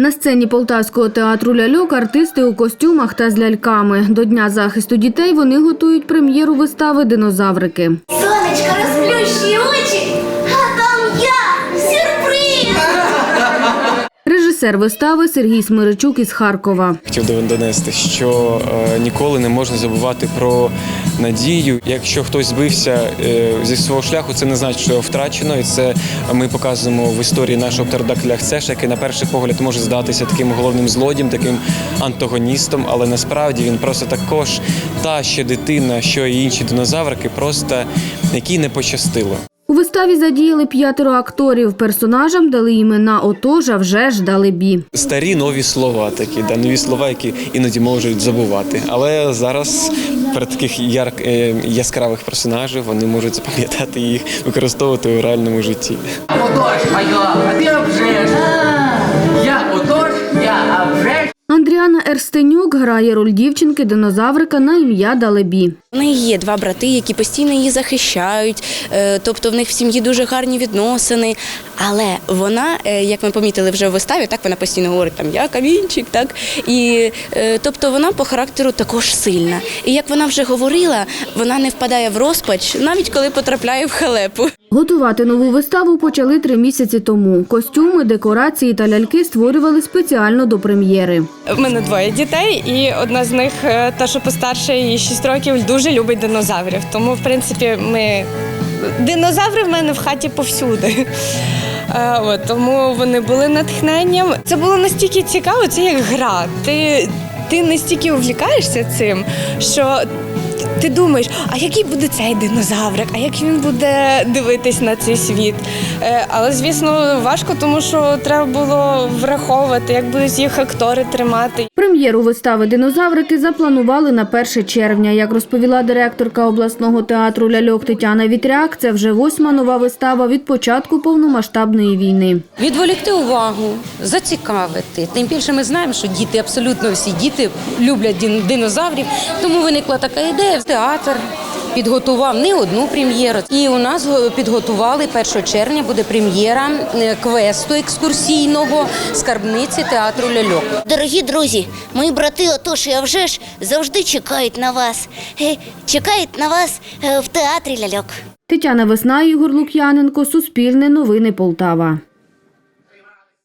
На сцені полтавського театру ляльок артисти у костюмах та з ляльками. До Дня захисту дітей вони готують прем'єру вистави Динозаврики. Сонечко, Режисер вистави Сергій Смиричук із Харкова. Хотів до- донести, що е, ніколи не можна забувати про надію. Якщо хтось збився е, зі свого шляху, це не значить, що втрачено. І це ми показуємо в історії нашого птеродактиля Хцеша, який на перший погляд може здатися таким головним злодієм, таким антагоністом, але насправді він просто також та ще дитина, що і інші динозаврики, просто якій не пощастило. Виставі задіяли п'ятеро акторів. Персонажам дали імена отож, а вже ж дали бі. Старі нові слова такі, да, нові слова, які іноді можуть забувати. Але зараз перед таких яр, е, яскравих персонажів вони можуть запам'ятати їх, використовувати у реальному житті. Отож, а я, а ти обжеш. Я отож, Андріана Ерстенюк грає роль дівчинки динозаврика на ім'я Далебі. У неї є два брати, які постійно її захищають, е, тобто в них в сім'ї дуже гарні відносини. Але вона, е, як ми помітили вже в виставі, так вона постійно говорить там я камінчик, так і е, тобто вона по характеру також сильна. І як вона вже говорила, вона не впадає в розпач, навіть коли потрапляє в халепу. Готувати нову виставу почали три місяці тому. Костюми, декорації та ляльки створювали спеціально до прем'єри. У мене двоє дітей, і одна з них, е, та що постарше, їй 6 років, дуже любить динозаврів. Тому, в принципі, ми динозаври в мене в хаті повсюди. Е, От, тому вони були натхненням. Це було настільки цікаво, це як гра. Ти, ти настільки увлікаєшся цим, що ти думаєш, а який буде цей динозаврик, а як він буде дивитись на цей світ. Е, Але, звісно, важко, тому що треба було враховувати, як будуть їх актори тримати. Прем'єру вистави Динозаврики запланували на 1 червня. Як розповіла директорка обласного театру ляльок Тетяна Вітряк, це вже восьма нова вистава від початку повномасштабної війни. Відволікти увагу, зацікавити. Тим більше ми знаємо, що діти, абсолютно всі діти люблять дин- динозаврів. Тому виникла така ідея. Театр підготував не одну прем'єру. І у нас підготували 1 червня буде прем'єра е, квесту екскурсійного скарбниці театру ляльок. Дорогі друзі, мої брати, отож і вже завжди чекають на вас. Е, Чекають на вас е, в театрі ляльок. Тетяна Весна, Ігор Лук'яненко, Суспільне новини Полтава.